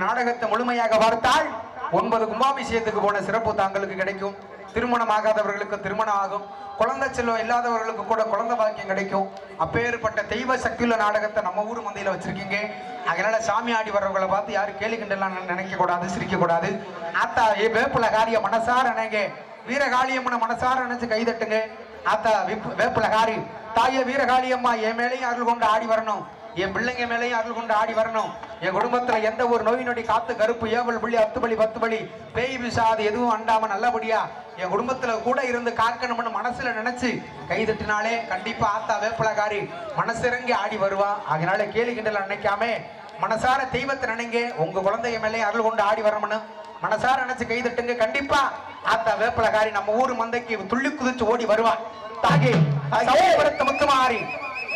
நாடகத்தை முழுமையாக பார்த்தால் ஒன்பது கும்பாபிஷேகத்துக்கு போன சிறப்பு தாங்களுக்கு கிடைக்கும். திருமணம் ஆகாதவர்களுக்கு திருமணம் ஆகும். குழந்தை செல்வம் இல்லாதவர்களுக்கு கூட குழந்தை பாக்கியம் கிடைக்கும். அப்பேற்பட்ட தெய்வ சக்தியுள்ள நாடகத்தை நம்ம ஊர் மந்தையில வச்சிருக்கீங்க. அதனால சாமி ஆடி வர்றவங்களை பார்த்து யாரும் கேலி கிண்டலாம் நினைக்க கூடாது சிரிக்க கூடாது ஆத்தா ஏ வேப்பில காரிய மனசார நினைங்க வீரகாளியம்மனை மனசார நினைச்சு கைதட்டுங்க. ஆத்தா வேப்பில காரி. தாய வீரகாளியம்மா என் மேலேயும் அருள் கொண்டு ஆடி வரணும். என் பிள்ளைங்க மேலேயும் அருள் கொண்டு ஆடி வரணும். என் குடும்பத்துல எந்த ஒரு நோய் நொடி காத்து கருப்பு ஏவல் புள்ளி பத்து பலி பத்து பலி பேய் பிசாது எதுவும் அண்டாம நல்லபடியா என் குடும்பத்துல கூட இருந்து காக்கணும்னு மனசுல நினைச்சு கை தட்டினாலே கண்டிப்பா ஆத்தா வேப்பலகாரி மனசிறங்கி ஆடி வருவா. அதனால கேலி கிண்டல நினைக்காம மனசார தெய்வத்தை நினைங்க. உங்க குழந்தைய மேலே அருள் கொண்டு ஆடி வரணும்னு மனசார நினைச்சு கை தட்டுங்க. கண்டிப்பா ஆத்தா வேப்பலகாரி நம்ம ஊர் மந்தைக்கு துள்ளி குதிச்சு ஓடி வருவா. தாகி சமயபுரத்து முத்துமாரி.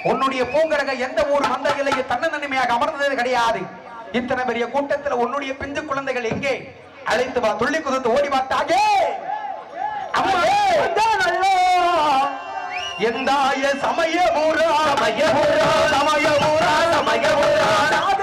உன்னுடைய பூங்கரக எந்த ஊர் மந்தர்களையும் தன்னந்தனிமையாக அமர்ந்தது கிடையாது. இத்தனை பெரிய கூட்டத்துல உன்னுடைய பிஞ்சு குழந்தைகள் எங்கே? அழைத்து வா துள்ளி குதித்து ஓடி பார்த்தாகே எந்தாய சமயபுரா சமயபுரா சமயபுரா சமயபுரா. ராஜச்சரே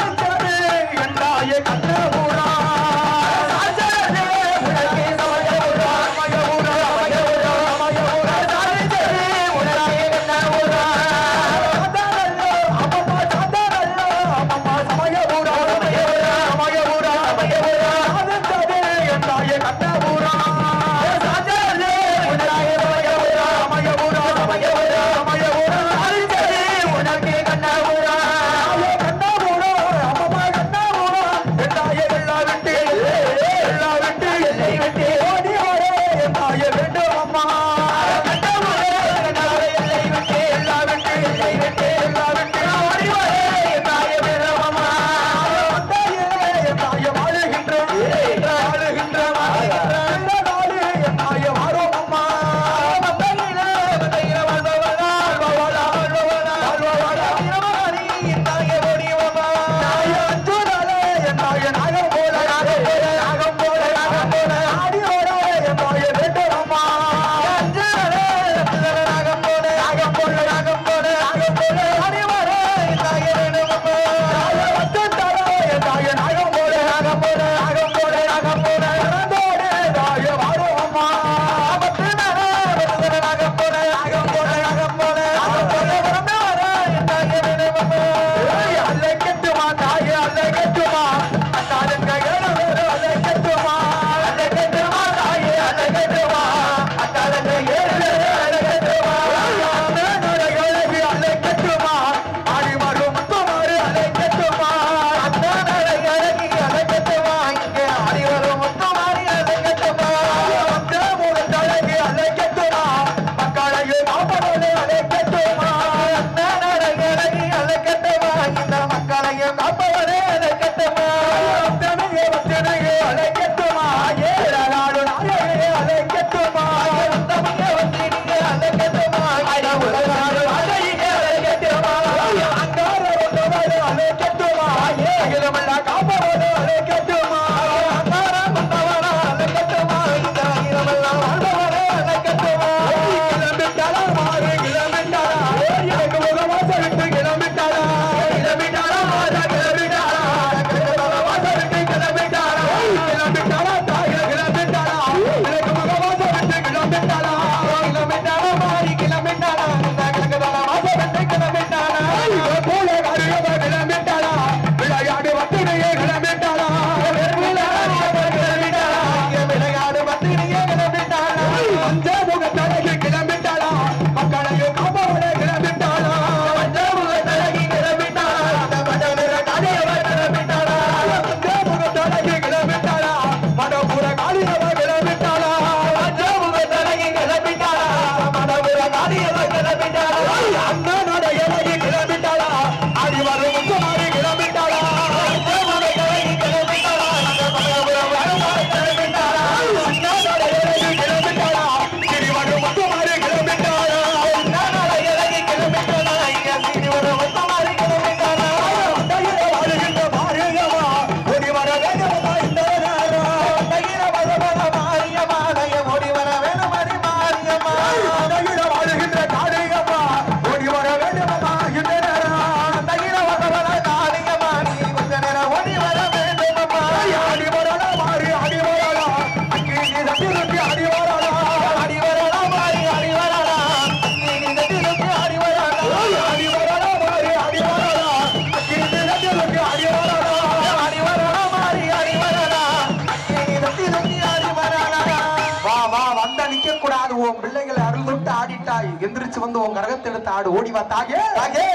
எந்திரிச்சு வந்து உன் கரகத்தை எடுத்து ஆடு ஓடி வா தாயே தாயே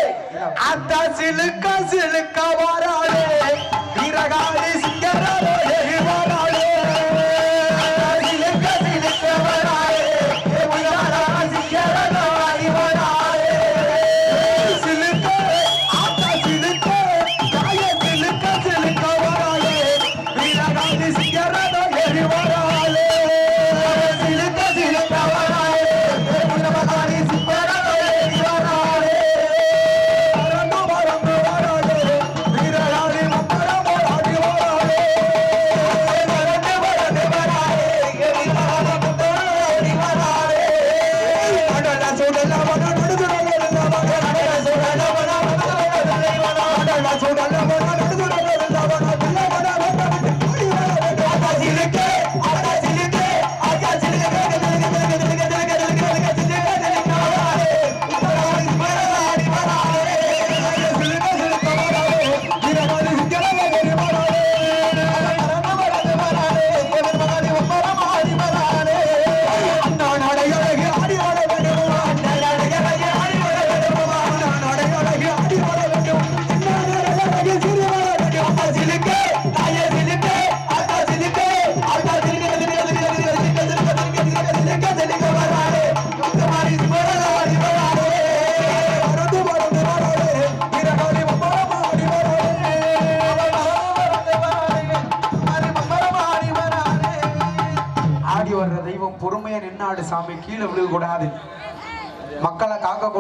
அத்தா சிலுக்க சிலுக்க வாராளே வீரகாளி சிங்கராளே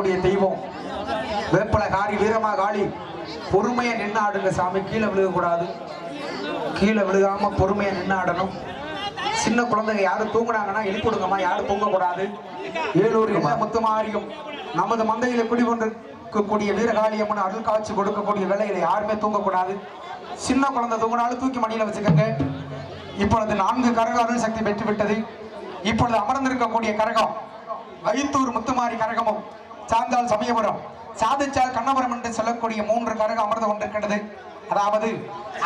காக்கக்கூடிய தெய்வம். வேப்பல காரி வீரமா காளி பொறுமையா நின்னாடுங்க சாமி. கீழே விழுகக்கூடாது. கீழே விழுகாம பொறுமையா நின்னாடணும். சின்ன குழந்தைங்க யாரும் தூங்குனாங்கன்னா எழுப்பிடுங்கம்மா யாரும் தூங்கக்கூடாது. ஏழூர் என்ன முத்துமாரியும் நமது மந்தையில குடிகொண்டிருக்கக்கூடிய வீரகாளியம்மன் அருள் காட்சி கொடுக்கக்கூடிய வேலையில யாருமே தூங்கக்கூடாது. சின்ன குழந்தை தூங்கினாலும் தூக்கி மடியில வச்சுக்கோங்க. இப்பொழுது நான்கு கரக அருள் சக்தி பெற்று விட்டது இப்பொழுது அமர்ந்திருக்கக்கூடிய கரகம் ஐத்தூர் முத்துமாரி கரகமும். சாந்தால் சமயபுரம் சாதிச்சால் கண்ணபுரம் என்று சொல்லக்கூடிய மூன்று கரகம் அமர்ந்து கொண்டிருக்கிறது அதாவது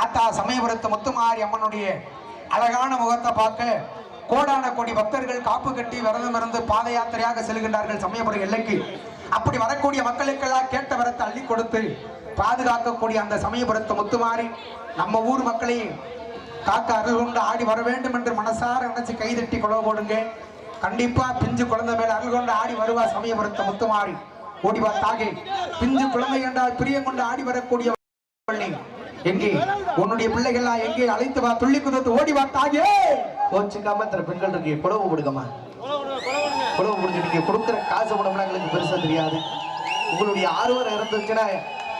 ஆத்தா சமயபுரத்து முத்துமாரி அம்மனுடைய அழகான முகத்தை பார்க்க கோடான கோடி பக்தர்கள் காப்பு கட்டி விரதம் இருந்து பாத யாத்திரையாக செல்கின்றார்கள் சமயபுரம் எல்லைக்கு. அப்படி வரக்கூடிய மக்களுக்கெல்லாம் கேட்ட வரத்தை அள்ளி கொடுத்து பாதுகாக்கக்கூடிய அந்த சமயபுரத்து முத்துமாரி நம்ம ஊர் மக்களையும் காக்க அருள் கொண்டு ஆடி வர வேண்டும் என்று மனசார நினைச்சு கைதட்டி கொலை போடுங்க. கண்டிப்பா பிஞ்சு குழந்தை மேல அருள் கொண்டு ஆடி வருவா சமயபுரத்த முத்துமாரி. ஓடி வா தாகே. பிஞ்சு குழந்தை என்றால் பிரியம் கொண்டு ஆடி வரக்கூடிய எங்கே? உன்னுடைய பிள்ளைகள்லாம் எங்கே? அழைத்து வா துள்ளி குதித்து ஓடி வா தாகே. கோச்சுக்காம இத்தனை பெண்கள் இருக்கு புடவை கொடுக்கமா புடவை கொடுக்க நீங்க கொடுக்குற காசு உடம்புல எங்களுக்கு பெருசா தெரியாது. உங்களுடைய ஆர்வம் இருந்துச்சுன்னா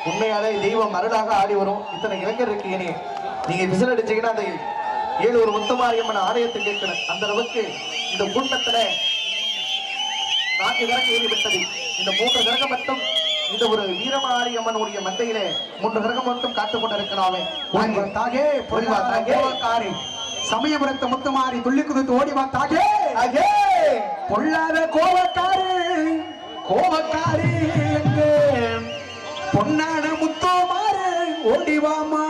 உண்மையாலே தெய்வம் அருளாக ஆடி வரும். இத்தனை இளைஞர் இருக்கீங்க நீ நீங்க விசில் அடிச்சீங்கன்னா அந்த ஏழு ஒரு முத்தமாரியம்மன் ஆலயத்தை கேட்கணும் அந்த அளவுக்கு இந்த கூட்டத்துல நான்கு கிரகம் ஏறி விட்டது. இந்த மூன்று கிரகம் மட்டும் இந்த ஒரு வீரமாரியம்மனுடைய மந்தையிலே மூன்று கிரகம் மட்டும் காத்துக் கொண்டிருக்கலாமே தாகே ஓடி வா தாகே. பொருளாதாரி சமயபுரத்த முத்துமாரி துள்ளி குதித்து ஓடி வா தாகே தாகே! பொல்லாத கோவக்காரி எங்கே? பொன்னான முத்தோமாரு ஓடிவாமா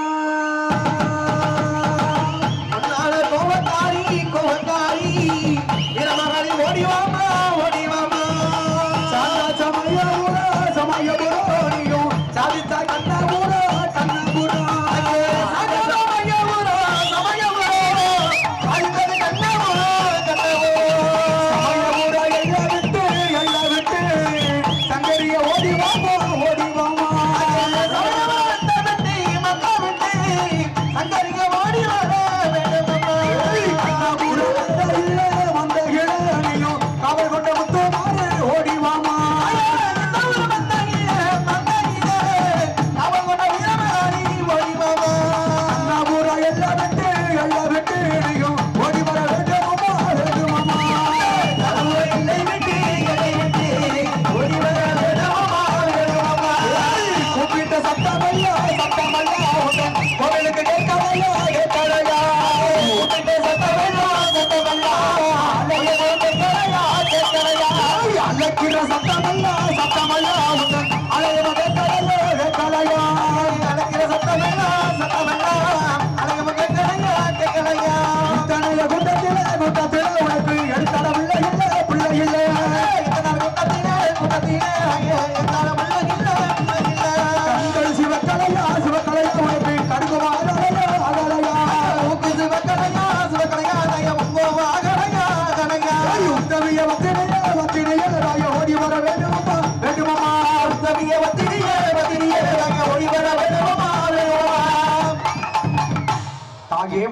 ஓடி வாமா ஓடி வாமா சத்தமல்லா சத்தமல்லா உந்தன்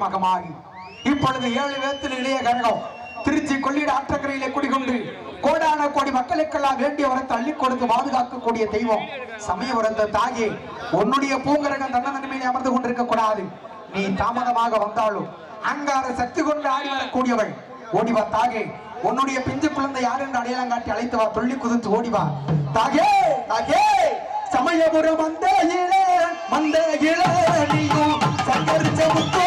தாகியே மகமாகி. இப்பொழுது ஏழு வேத்தில் இளைய கழகம் திருச்சி கொள்ளிட ஆற்றக்கரையிலே குடிகொண்டு கோடான கோடி மக்களுக்கெல்லாம் வேண்டிய வரத்தை அள்ளி கொடுத்து பாதுகாக்கக்கூடிய தெய்வம். சமயபுரத்தை தாகி உன்னுடைய பூங்கரகம் தன்னந்தன்மையிலே அமர்ந்து கொண்டிருக்க கூடாது. நீ தாமதமாக வந்தாலும் அங்கார சக்தி கொண்டு ஆடி வரக்கூடியவள். ஓடிவா தாகே உன்னுடைய பிஞ்சு குழந்தை யார் என்று அடையாளம் காட்டி அழைத்து வா துள்ளி குதித்து ஓடிவா தாகே தாகே சமயபுரம் வந்த அந்த வந்த சங்கரிச்ச முத்தோ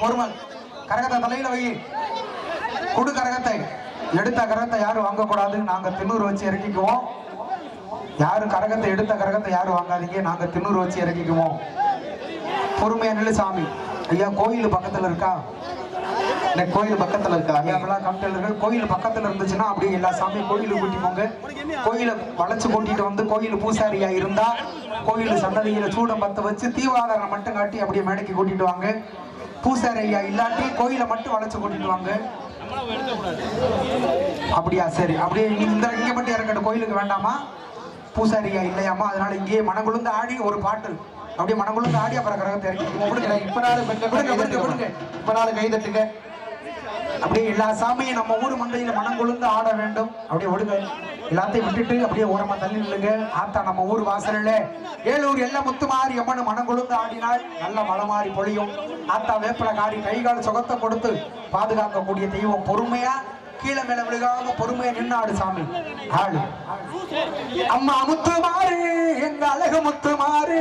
பொறுமை கரகத்தை தலையில வை. குடு கரகத்தை. எடுத்த கரகத்தை யாரும் வாங்கக்கூடாது. நாங்க திண்ணூறு வச்சு இறக்கிக்குவோம். யாரும் கரகத்தை எடுத்த கரகத்தை யாரும் வாங்காதீங்க. நாங்க திண்ணூறு வச்சு இறக்கிக்குவோம். பொறுமையா நில்லு சாமி. ஐயா கோயில் பக்கத்துல இருக்கா? கோயில் பக்கத்துல இருக்கா? ஐயா விழா கமிட்டிகள் கோயில் பக்கத்துல இருந்துச்சுன்னா அப்படியே எல்லா சாமியும் கோயிலுக்கு கூட்டி போங்க. கோயிலை வளைச்சு கூட்டிட்டு வந்து கோயில் பூசாரியா இருந்தா கோயில் சன்னதியில சூடம் பத்த வச்சு தீவாதாரம் மட்டும் காட்டி அப்படியே மேடைக்கு கூட்டிட்டு வாங்க. பூசாரி ஐயா இல்லாட்டி கோயிலை மட்டும் வளைச்சு கூட்டிட்டு வாங்க. அப்படியா சரி. அப்படியே இந்த இங்கே மட்டும் இறக்கட்டும் கோயிலுக்கு வேண்டாமா? பூசாரி ஐயா இல்லையாமா? அதனால இங்கேயே மனங்குழுந்து ஆடி ஒரு பாட்டு. அப்படியே மனங்குழுந்து ஆடி அப்புறம் கரகத்தை இறக்கி. கொடுங்க. இப்போ நாள் பெண்கள் கொடுங்க. இப்போ நாள் கை தட்டுங்க அப்படியே எல்லா சாமியும் நம்ம ஊர் மந்தையில மனம் கொழுந்து ஆட வேண்டும். அப்படியே ஒடுங்க எல்லாத்தையும் விட்டுட்டு அப்படியே ஓரமா தள்ளி நில்லுங்க. ஆத்தா நம்ம ஊர் வாசல்ல. ஏழூர் எல்ல முத்துமாறி அம்மன் மனம் கொழுந்து ஆடினால் நல்ல மழை மாறி பொழியும். ஆத்தா வேப்பில காரி கை கால் சுகத்தை கொடுத்து பாதுகாக்கக்கூடிய தெய்வம் பொறுமையா கீழே மேல விழுகாம பொறுமையா நின்னாடு சாமி. ஆடு அம்மா முத்து மாறு எங்க அழகு முத்து மாறு.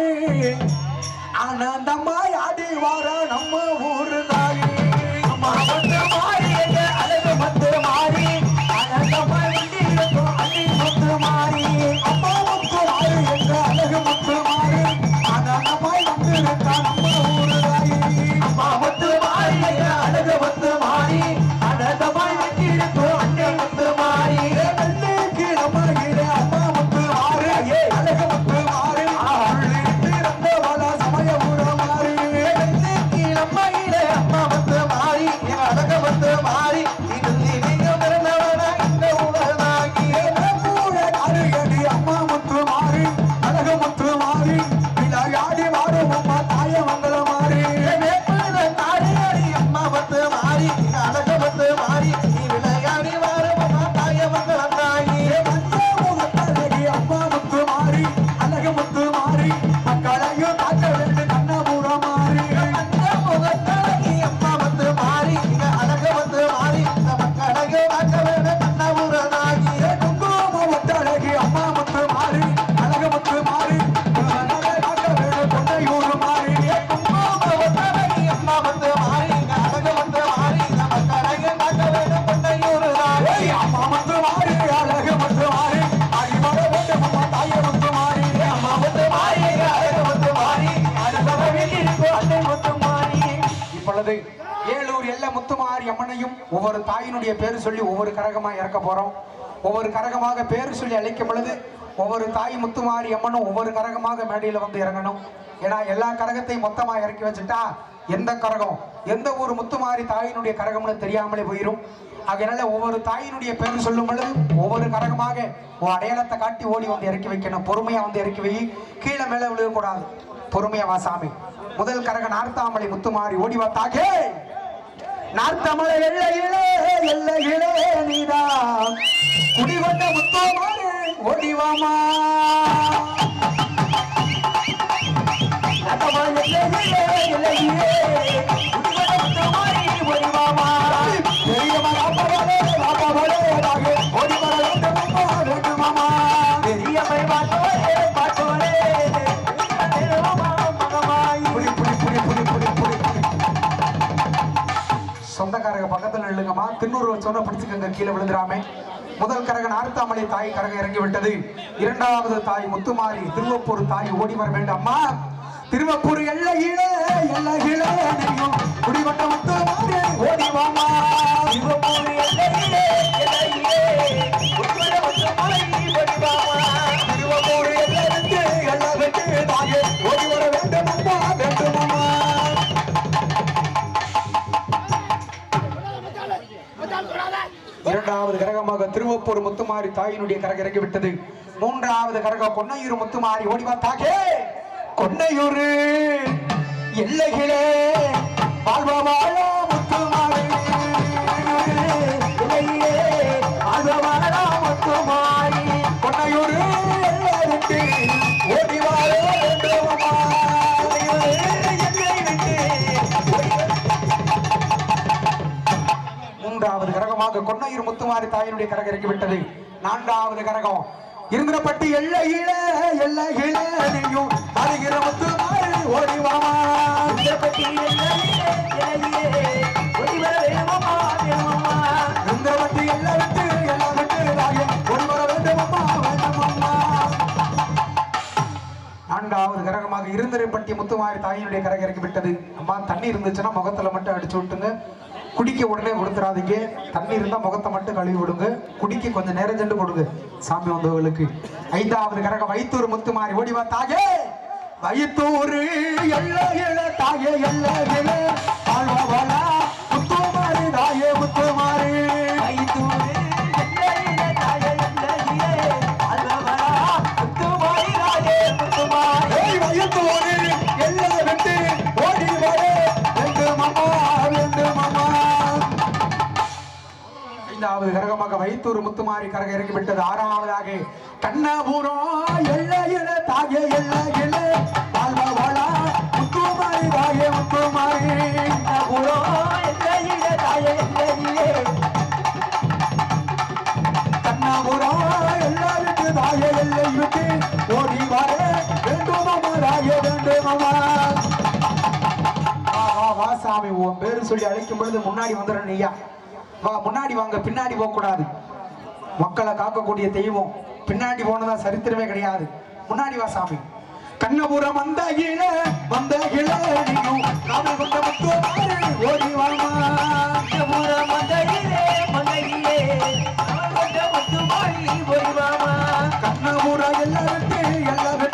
ஆனந்தமாய் ஆடி வார நம்ம ஊரு தாயே. ஒவ்வொரு பேர் சொல்லி ஒவ்வொரு கரகமாக இறக்க போகிறோம் ஒவ்வொரு கரகமாக பேர் சொல்லி அழைக்கும் பொழுது ஒவ்வொரு தாய் முத்துமாரி அம்மனும் ஒவ்வொரு கரகமாக மேடையில் வந்து இறங்கணும். ஏன்னா எல்லா கரகத்தையும் மொத்தமாக இறக்கி வச்சுட்டா எந்த கரகம் எந்த ஒரு முத்துமாரி தாயினுடைய கரகம்னு தெரியாமலே போயிடும் அதனால ஒவ்வொரு தாயினுடைய பேர் சொல்லும் பொழுது ஒவ்வொரு கரகமாக ஒரு அடையாளத்தை காட்டி ஓடி வந்து இறக்கி வைக்கணும். பொறுமையா வந்து இறக்கி வை. கீழே மேலே விழுகக்கூடாது. பொறுமையா வா சாமி. முதல் கரக நார்த்தாமலை முத்துமாரி ஓடி வாத்தாகே நார்த்தமலை எல்லையிலே எல்லையிலே நீதான் குடிவந்த முத்தோமாறு ஓடிவாமா நார்த்தமலை எல்லையிலே எல்லையிலே சொந்தக்காரங்க பக்கத்தில் நில்லுங்கம்மா. தின்னூறு சொன்ன பிடிச்சுக்கங்க கீழே விழுந்துராமே முதல் கரகன் ஆர்த்தாமலை தாய் கரகம் இறங்கி விட்டது இரண்டாவது தாய் முத்துமாரி திருவப்பூர் தாய் ஓடி வர வேண்டாமா திருவப்பூர் எல்லையிலே எல்லையிலே நீயும் குடிவட்ட முத்துமாரி ஓடி வாமா. திருவப்பூர் எல்லையிலே எல்லையிலே. குடிவட்ட முத்துமாரி ஓடி வாமா. இரண்டாவது கரகமாக திருவப்பூர் முத்துமாரி தாயினுடைய கரகம் இறங்கிவிட்டது மூன்றாவது கரகம் கொன்னையூர் முத்துமாரி ஓடிவா தாக்கே கொன்னையூர் எல்லைகளே வாழ்வா வாழ மூன்றாவது கொன்னையூர் முத்துமாரி தாயினுடைய கரகம் இறங்கிவிட்டது. நான்காவது கரகம். இருந்திரப்பட்டி எல்லையில எல்லையில நீயும் அருகிற முத்துமாரி ஓடிவாமா விட்டு விட்டு வேண்டுமம்மா வேண்டுமம்மா நான்காவது கரகமாக இருந்தரைப்பட்டி முத்துமாரி தாயினுடைய கரகம் இறக்கி விட்டது அம்மா தண்ணி இருந்துச்சுன்னா முகத்துல மட்டும் அடிச்சு விட்டுங்க குடிக்க உடனே கொடுத்துடாதீங்க தண்ணி இருந்தால் முகத்தை மட்டும் கழுவி விடுங்க. குடிக்க கொஞ்சம் நேரம் சென்று கொடுங்க. சாமி வந்தவர்களுக்கு. ஐந்தாவது கரகம் வைத்தூர் முத்துமாரி ஓடிவா தாயே. வைத்தூர் எல்ல எல்ல தாயே எல்ல எல்ல. முத்து மாறி தாயே முத்து ஐந்தாவது கரகமாக வைத்தூர் முத்துமாரி கரக இறக்கிவிட்டது ஆறாவதாக கண்ணபுரம் எல்ல எல தாயே எல்ல எல்ல. வாழ்வா முத்துமாரி தாயே முத்துமாரி. கண்ணபுரம் எல்ல எல்ல தாயே எல்ல கண்ணபுரம் எல்லா விட்டு தாயே எல்ல விட்டு ஓடி வர வேண்டுமாமா ராய வேண்டுமாமா. வா வா வா சாமி உன் பேரு சொல்லி அழைக்கும் பொழுது முன்னாடி வந்துடுறேன் ஐயா முன்னாடி வாங்க பின்னாடி போக கூடாது மக்களை காக்கக்கூடிய தெய்வம் பின்னாடி போனதா சரித்திரமே கிடையாது. முன்னாடி வா சாமி. கண்ணபுரம் வந்த இள வந்த இள ஓடி வாமா கண்ணபுரம் வந்த இள வந்த இளே கண்ணபுரம்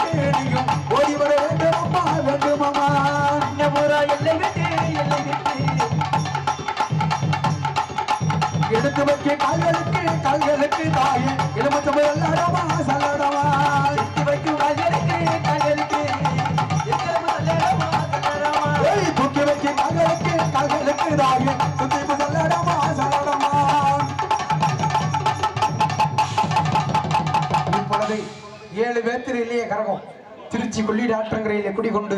எடுத்து வைக்க கால்களுக்கு கால்களுக்கு தாயே. எலுமச்சம் எல்லாடமா சல்லடமா எடுத்து வைக்கும் கால்களுக்கு. கால்களுக்கு ஏய், தூக்கி வைக்க கால்களுக்கு கால்களுக்கு தாயே. சுத்தி சல்லடமா சல்லடமா இப்பொழுது ஏழு பேர்த்திரையிலேயே கரகம். திருச்சி கொள்ளிட ஆற்றங்கரையிலே குடிகொண்டு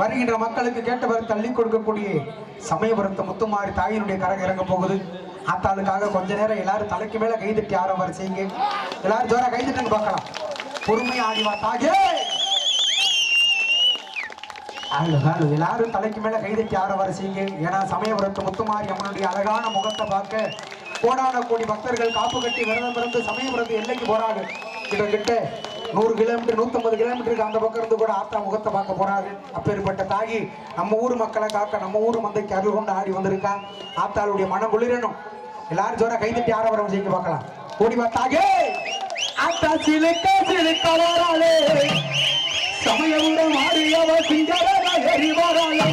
வருகின்ற மக்களுக்கு கேட்டவர் தள்ளி கொடுக்கக்கூடிய சமயபுரத்து முத்துமாரி தாயினுடைய கரகம் இறங்க போகுது. ஆத்தாளுக்காக கொஞ்ச நேரம் எல்லாரும் தலைக்கு மேல கைதட்டி யாரோ வர செய்யுங்க. எல்லாரும் ஜோரா கைதட்டுன்னு பார்க்கலாம். பொறுமை ஆடிவா தாயே எல்லாரும் தலைக்கு மேல கைதட்டி யாரோ வர செய்யுங்க. ஏன்னா சமயபுரத்து முத்துமாரி அம்மனுடைய அழகான முகத்தை பார்க்க கோடான கோடி பக்தர்கள் காப்பு கட்டி விரதம் பிறந்து சமயபுரத்து எல்லைக்கு போறாங்க. கிட்ட கிட்ட நூறு கிலோமீட்டர் நூற்றம்பது கிலோமீட்டருக்கு அந்த பக்கம் இருந்து கூட ஆத்தா முகத்தை பார்க்க போறாரு. அப்பேற்பட்ட தாகி நம்ம ஊர் மக்களை காக்க நம்ம ஊர் மந்தைக்கு அருள் கொண்டு ஆடி வந்திருக்கான். ஆத்தாளுடைய மனம் குளிரணும். எல்லாரும் ஜோரா கைதட்டி ஆரவாரம் செய்ய பார்க்கலாம். ஓடி பார்த்தாகே ஆத்தா சிலுக்க சிலுக்க வராளே. சமயபுரம் ஆடியவ சிலுக்க சிலுக்க வராளே.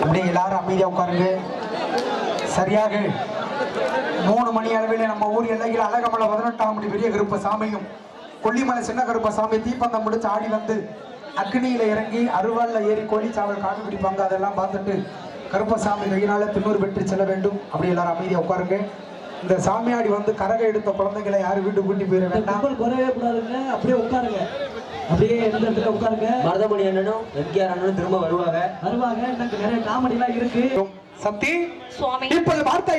அப்படியே எல்லாரும் அமைதியாக உட்காருங்க. சரியாக மூணு மணி அளவில் நம்ம ஊர் எல்லையில் அழகமலை பதினெட்டாம் படி பெரிய கருப்ப சாமியும் கொல்லிமலை சின்ன கருப்ப சாமி தீப்பந்தம் முடிச்சு ஆடி வந்து அக்னியில் இறங்கி அருவாளில் ஏறி கோழிச்சாவல் காமி பிடிப்பாங்க. அதெல்லாம் பார்த்துட்டு கருப்பசாமி கையினால திண்ணூறு பெற்று செல்ல வேண்டும். அப்படி எல்லாரும் அமைதியாக உட்காருங்க. இந்த சாமியாடி வந்து கரகை எடுத்த குழந்தைங்களை யாரும் வீட்டுக்கு கூட்டி போயிட வேண்டாம். அப்படியே உட்காருங்க. அப்படியே எந்த இடத்துல உட்காருங்க. மருதமணி அண்ணனும் எம்கேஆர் அண்ணனும் திரும்ப வருவாங்க. வருவாங்க. எனக்கு நிறைய காமெடி எல்லாம் இருக்கு. சக்தி சுவாமி. இப்போது வார்த்தை